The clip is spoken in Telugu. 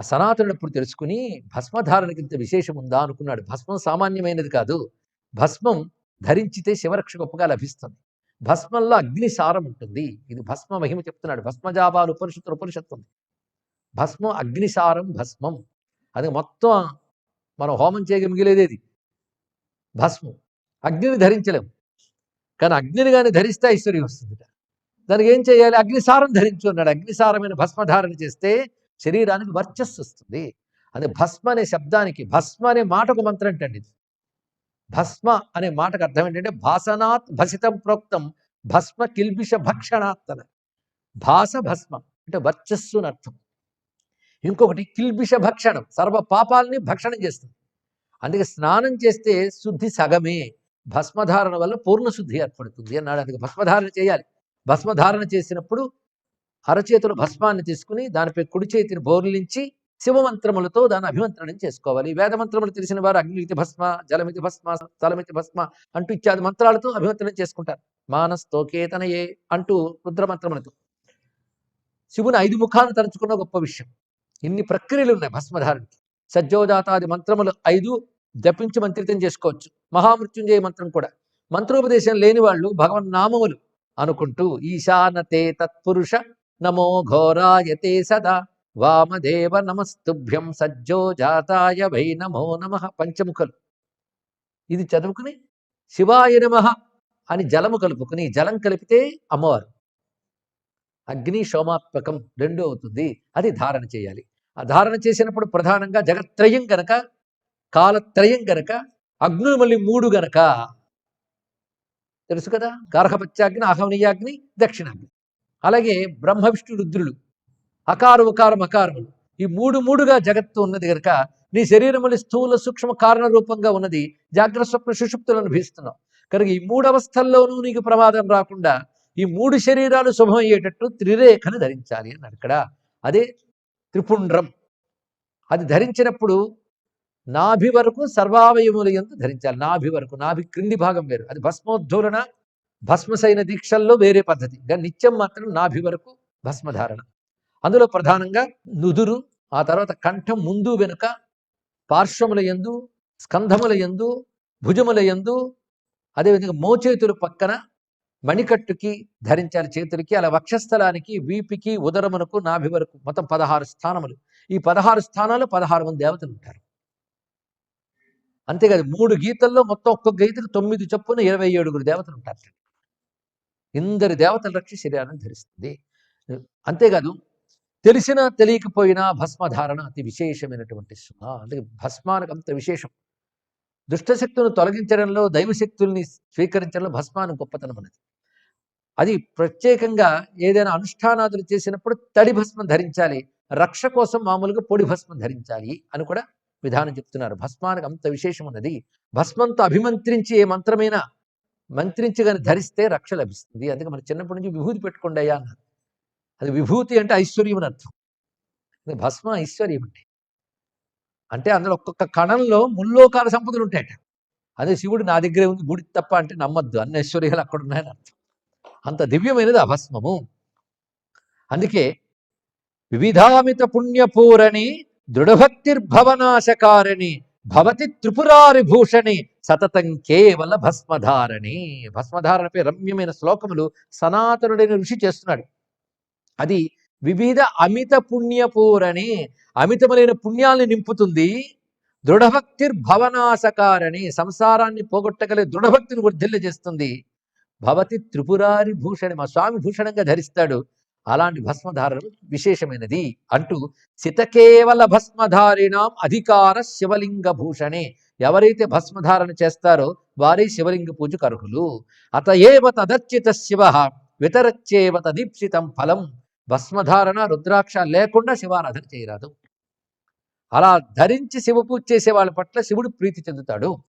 ఆ సనాతనుడు ఇప్పుడు తెలుసుకుని భస్మధారణకి ఇంత విశేషం ఉందా అనుకున్నాడు. భస్మం సామాన్యమైనది కాదు. భస్మం ధరించితే శివరక్ష గొప్పగా లభిస్తుంది. భస్మంలో అగ్ని సారం ఉంటుంది. ఇది భస్మ మహిమ చెప్తున్నాడు. భస్మజాబాలు ఉపనిషత్తు ఉపనిషత్తు ఉంది. భస్మం అగ్నిసారం భస్మం. అది మొత్తం మనం హోమం చేయగ మిగిలేదేది భస్మం. అగ్నిని ధరించలేము. కానీ అగ్నిని కానీ ధరిస్తే ఐశ్వర్యం వస్తుంది దానికి ఏం చేయాలి? అగ్నిసారం ధరించు అన్నాడు. అగ్నిసారమైన భస్మధారణ చేస్తే శరీరానికి వర్చస్సు వస్తుంది. అదే భస్మ అనే శబ్దానికి భస్మ అనే మాటకు మంత్రం ఏంటండి భస్మ అనే మాటకు అర్థం ఏంటంటే భాసనాత్ భసితం ప్రోక్తం భస్మ కిల్బిష భక్షణాత్తన. భాస భస్మ అంటే వర్చస్సు అని అర్థం. ఇంకొకటి కిల్బిష భక్షణం సర్వ పాపాలని భక్షణం చేస్తుంది. అందుకే స్నానం చేస్తే శుద్ధి సగమే. భస్మధారణ వల్ల పూర్ణ శుద్ధి ఏర్పడుతుంది అన్నాడు. అందుకే భస్మధారణ చేయాలి. భస్మధారణ చేసినప్పుడు అరచేతులు భస్మాన్ని తీసుకుని దానిపై కుడి చేతిని బోర్లించి శివమంత్రములతో దాన్ని అభిమంత్రణం చేసుకోవాలి. వేద మంత్రములు తెలిసిన వారు అగ్నిమితి భస్మ జలమితి భస్మ స్థలమితి భస్మ అంటూ ఇత్యాది మంత్రాలతో అభిమంత్రణం చేసుకుంటారు. మానస్తోకేతనయే అంటూ రుద్రమంత్రములతో. శివుని ఐదు ముఖాలను తలుచుకున్న గొప్ప విషయం. ఇన్ని ప్రక్రియలు ఉన్నాయి భస్మధారణకి. సజ్జోదాతాది మంత్రములు ఐదు జపించి మంత్రితం చేసుకోవచ్చు. మహామృత్యుంజయ మంత్రం కూడా. మంత్రోపదేశం లేని వాళ్ళు భగవన్ నామములు అనుకుంటూ ఈశానతే తత్పురుష నమో ఘోరాయతే సదా. వామదేవ నమస్తుభ్యం సజ్జో జాతాయ వై నమో నమ. పంచముఖలు. ఇది చదువుకుని శివాయ నమ అని జలము కలుపుకుని జలం కలిపితే అమ్మవారు. అగ్ని సోమాత్మకం రెండో అవుతుంది. అది ధారణ చేయాలి. ఆ ధారణ చేసినప్పుడు ప్రధానంగా జగత్రయం గనక కాలత్రయం గనక అగ్నులు మళ్ళీ మూడు గనక. తెలుసు కదా? గార్హపత్యాగ్ని ఆహవనీయాగ్ని దక్షిణాగ్ని. అలాగే బ్రహ్మ విష్ణు రుద్రులు అకార ఉకారం అకారములు ఈ మూడు మూడుగా జగత్తు ఉన్నది కనుక నీ శరీరములు స్థూల సూక్ష్మ కారణ రూపంగా ఉన్నది. జాగ్రత్త స్వప్న సుషుప్తులను అనుభవిస్తున్నావు. కనుక ఈ మూడు అవస్థల్లోనూ నీకు ప్రమాదం రాకుండా ఈ మూడు శరీరాలు శుభమయ్యేటట్టు త్రిరేఖను ధరించాలి అన్నాడు ఇక్కడ. అదే త్రిపుండ్రం. అది ధరించినప్పుడు నాభి వరకు సర్వావయముల ఎందు ధరించాలి. నాభి వరకు నాభి క్రింది భాగం వేరు. అది భస్మోద్ధూలన భస్మసైన దీక్షల్లో వేరే పద్ధతి. కానీ నిత్యం మాత్రం నాభి వరకు భస్మధారణ. అందులో ప్రధానంగా నుదురు ఆ తర్వాత కంఠం ముందు వెనుక పార్శ్వముల ఎందు స్కంధముల ఎందు భుజముల ఎందు అదేవిధంగా మోచేతులు పక్కన మణికట్టుకి ధరించాలి చేతులకి అలా వక్షస్థలానికి వీపికి ఉదరమునకు నాభి వరకు మొత్తం పదహారు స్థానములు. ఈ పదహారు స్థానాలు పదహారు మంది దేవతలు ఉంటారు. అంతేకాదు మూడు గీతల్లో మొత్తం ఒక్కొక్క గీతకు తొమ్మిది చొప్పున ఇరవై ఏడుగురు దేవతలు ఉంటారు. ఇందరి దేవతలు రక్షి శరీరాన్ని ధరిస్తుంది. అంతేకాదు తెలిసినా తెలియకపోయినా భస్మధారణ అతి విశేషమైనటువంటి సుమ. అందుకే భస్మానికి అంత విశేషం. దుష్టశక్తులను తొలగించడంలో దైవశక్తుల్ని స్వీకరించడంలో భస్మానికి గొప్పతనం అనేది అది ప్రత్యేకంగా ఏదైనా అనుష్ఠానాదులు చేసినప్పుడు తడి భస్మం ధరించాలి రక్ష కోసం మామూలుగా పొడి భస్మం ధరించాలి అని కూడా విధానం చెప్తున్నారు. భస్మానికి అంత విశేషం ఉన్నది. భస్మంతో అభిమంత్రించి ఏ మంత్రమైనా మంత్రించి కానీ ధరిస్తే రక్ష లభిస్తుంది. అందుకే మన చిన్నప్పటి నుంచి విభూతి పెట్టుకోండి అయ్యా అన్నారు. అది విభూతి అంటే ఐశ్వర్యం అని అర్థం. భస్మ ఐశ్వర్యం అంటే అంటే అందులో ఒక్కొక్క కణంలో ముల్లోకాల సంపదలు ఉంటాయట. అదే శివుడు నా దగ్గరే ఉంది గుడి తప్ప అంటే నమ్మద్దు. అన్ని ఐశ్వర్యాలు అక్కడ ఉన్నాయని అర్థం. అంత దివ్యమైనది ఆ భస్మము. అందుకే వివిధామిత పుణ్యపూరణి దృఢభక్తిర్భవనాశకారిణి భవతి త్రిపురారి భూషణి సతతం కేవల భస్మధారణి. భస్మధారణపై రమ్యమైన శ్లోకములు సనాతనుడైన ఋషి చేస్తున్నాడు. అది వివిధ అమిత పుణ్యపూరణి అమితములైన పుణ్యాల్ని నింపుతుంది దృఢభక్తిర్భవనాశకారణి సంసారాన్ని పోగొట్టగలే దృఢభక్తిని వర్ధిల్ల చేస్తుంది భవతి త్రిపురారి భూషణి మా స్వామి భూషణంగా ధరిస్తాడు. అలాంటి భస్మధారణం విశేషమైనది అంటూ సితకేవల భస్మధారిణాం అధికార శివలింగ భూషణే ఎవరైతే భస్మధారణ చేస్తారో వారే శివలింగ పూజకు అర్హులు. అత ఏవ తదర్చిత శివ వితరచ్చేవ తదీప్సితం ఫలం. భస్మధారణ రుద్రాక్ష లేకుండా శివారాధన చేయరాదు. అలా ధరించి శివ పూజ చేసే వాళ్ళ పట్ల శివుడు ప్రీతి చెందుతాడు.